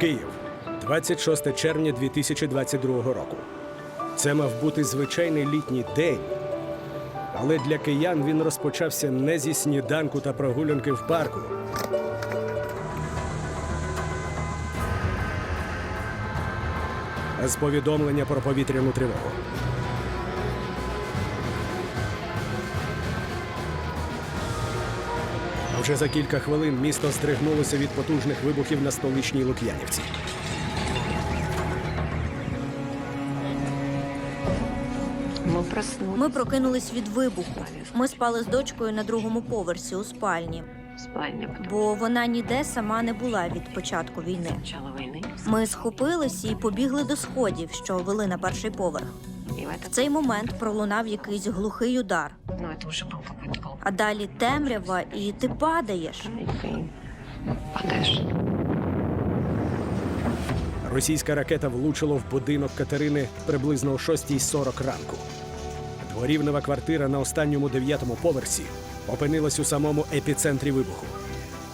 Київ, 26 червня 2022 року. Це мав бути звичайний літній день. Але для киян він розпочався не зі сніданку та прогулянки в парку. А з повідомлення про повітряну тривогу. вже за кілька хвилин місто здригнулося від потужних вибухів на столичній Лук'янівці. Мы проснулись Ми прокинулись від вибуху. Ми спали з дочкою на другому поверсі у спальні, в спальне, потому бо вона ніде сама не була від початку війни. начало войны. Ми схопились і побігли до сходів, що вели на перший поверх. И в этот... В цей момент пролунав якийсь глухий удар, Ну, это уже был какой-то колокол. а далі темрява, і ти падаєш. И ты падаешь. Російська ракета влучила в будинок Катерини приблизно о 6.40 ранку. Дворівнева квартира на останньому дев'ятому поверсі опинилась у самому епіцентрі вибуху.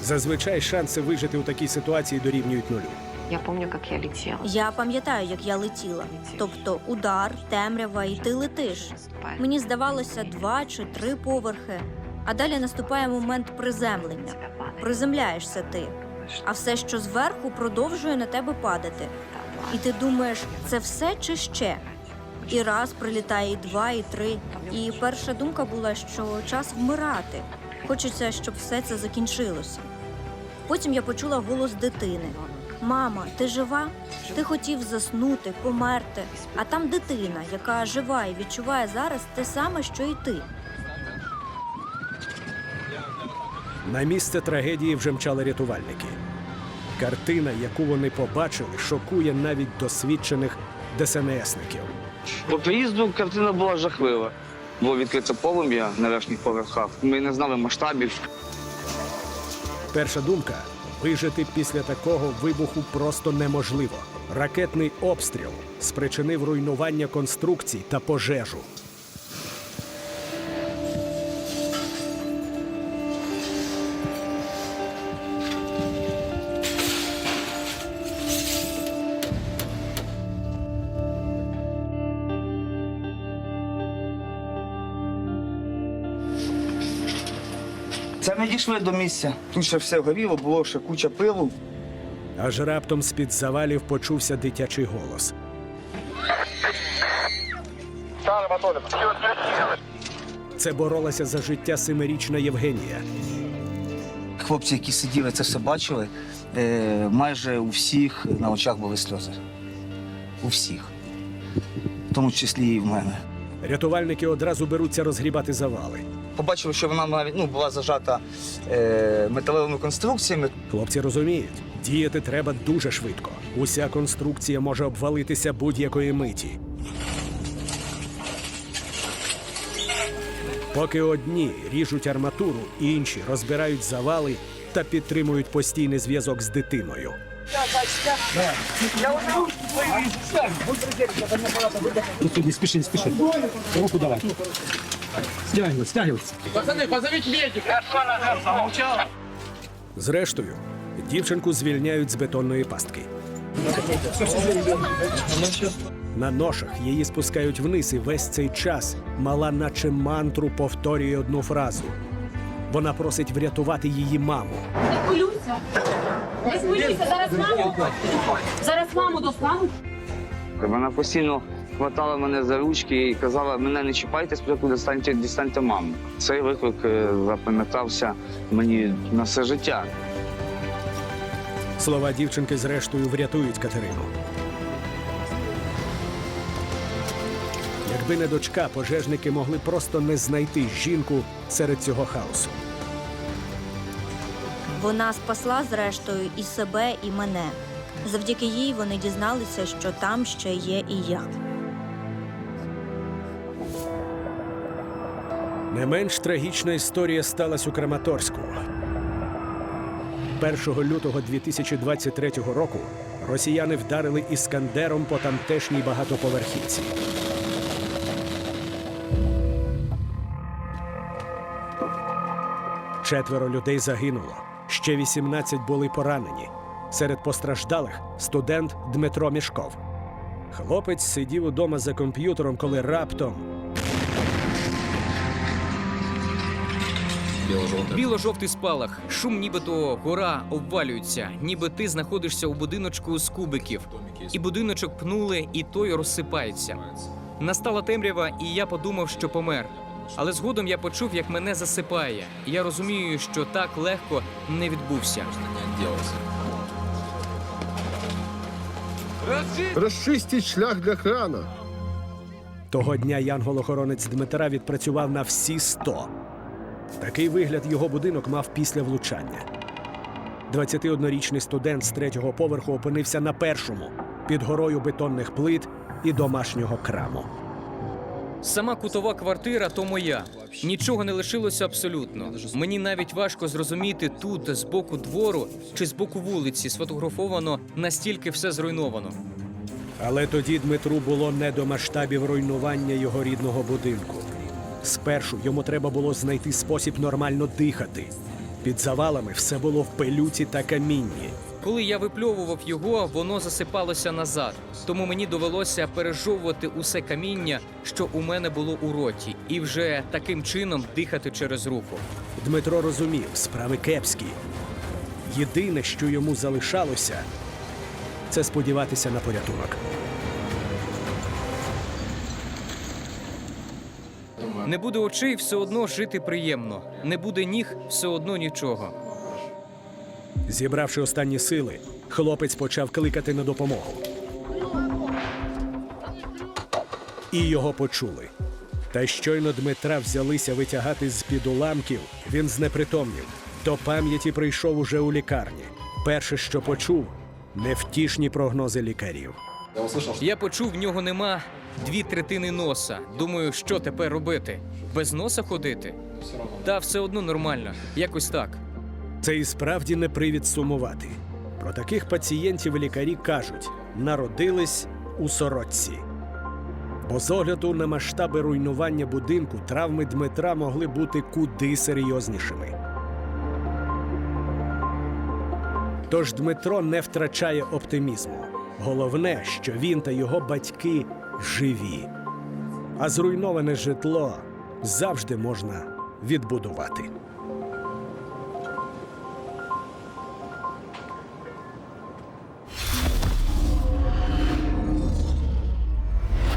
Зазвичай шанси вижити у такій ситуації дорівнюють нулю. Я помню, как я летела. Я пам'ятаю, як я летіла. Тобто удар, темрява, і ти летиш. Мені здавалося два чи три поверхи, а далі наступає момент приземлення. Приземляєшся ти, а все, що зверху, продовжує на тебе падати. І ти думаєш, це все чи ще? І раз прилітає, і два, і три. І перша думка була, що час вмирати. Хочеться, щоб все це закінчилося. Потім я почула голос дитини: Мама, ти жива? Ти хотів заснути, померти. А там дитина, яка жива і відчуває зараз те саме, що і ти. На місце трагедії вже мчали рятувальники. Картина, яку вони побачили, шокує навіть досвідчених ДСНСників. По приїзду картина була жахлива. Було відкрите полум'я на верхніх поверхах. Ми не знали масштабів. Перша думка вижити після такого вибуху просто неможливо. Ракетний обстріл спричинив руйнування конструкцій та пожежу. Це ми дійшли до місця. Тут ще все горіло, було ще куча пилу. Аж раптом з-під завалів почувся дитячий голос. Це боролася за життя семирічна Євгенія. Хлопці, які сиділи, це все бачили. Е, майже у всіх на очах були сльози. У всіх. В тому числі і в мене. Рятувальники одразу беруться розгрібати завали. Побачили, що вона навіть ну, була зажата е, металевими конструкціями. Хлопці розуміють, діяти треба дуже швидко. Уся конструкція може обвалитися будь-якої миті. Поки одні ріжуть арматуру, інші розбирають завали та підтримують постійний зв'язок з дитиною. Не спеши, не спеши. Руку давай. Стягивай, стягивайся. Зрештою, дівчинку звільняють з бетонної пастки. На ношах її спускають вниз, і весь цей час мала, наче мантру, повторює одну фразу. Вона просить врятувати її маму. Не хвилюйся. Не хвилюйся, зараз маму. Зараз маму достану. Вона постійно хватала мене за ручки і казала, мене не чіпайте, спочатку дістаньте, дістаньте маму. Цей виклик е, запам'ятався мені на все життя. Слова дівчинки зрештою врятують Катерину. Якби не дочка, пожежники могли просто не знайти жінку серед цього хаосу. Вона спасла зрештою і себе, і мене. Завдяки їй вони дізналися, що там ще є і я. Не менш трагічна історія сталася у Краматорську. 1 лютого 2023 року росіяни вдарили іскандером по тамтешній багатоповерхівці. Четверо людей загинуло, ще 18 були поранені. Серед постраждалих студент Дмитро Мішков. Хлопець сидів удома за комп'ютером, коли раптом Біло-жовтий спалах, шум, нібито гора обвалюється, ніби ти знаходишся у будиночку з кубиків. І будиночок пнули, і той розсипається. Настала темрява, і я подумав, що помер. Але згодом я почув, як мене засипає. І я розумію, що так легко не відбувся. Розчистіть шлях для крана. того дня янгол-охоронець Дмитра відпрацював на всі 100. Такий вигляд його будинок мав після влучання. 21-річний студент з третього поверху опинився на першому під горою бетонних плит і домашнього краму. Сама кутова квартира то моя. Нічого не лишилося абсолютно. Мені навіть важко зрозуміти тут, з боку двору чи з боку вулиці, сфотографовано настільки все зруйновано. Але тоді Дмитру було не до масштабів руйнування його рідного будинку. Спершу йому треба було знайти спосіб нормально дихати. Під завалами все було в пилюці та камінні. Коли я випльовував його, воно засипалося назад. Тому мені довелося пережовувати усе каміння, що у мене було у роті, і вже таким чином дихати через руку. Дмитро розумів, справи кепські. Єдине, що йому залишалося, це сподіватися на порятунок. Не буде очей, все одно жити приємно. Не буде ніг, все одно нічого. Зібравши останні сили, хлопець почав кликати на допомогу. І його почули. Та щойно Дмитра взялися витягати з під уламків, він знепритомнів. До пам'яті прийшов уже у лікарні. Перше, що почув, невтішні прогнози лікарів. Я почув, в нього нема дві третини носа. Думаю, що тепер робити? Без носа ходити? Та все одно нормально, якось так. Це і справді не привід сумувати. Про таких пацієнтів лікарі кажуть, народились у сорочці. Бо з огляду на масштаби руйнування будинку травми Дмитра могли бути куди серйознішими. Тож Дмитро не втрачає оптимізму. Головне, що він та його батьки живі. А зруйноване житло завжди можна відбудувати.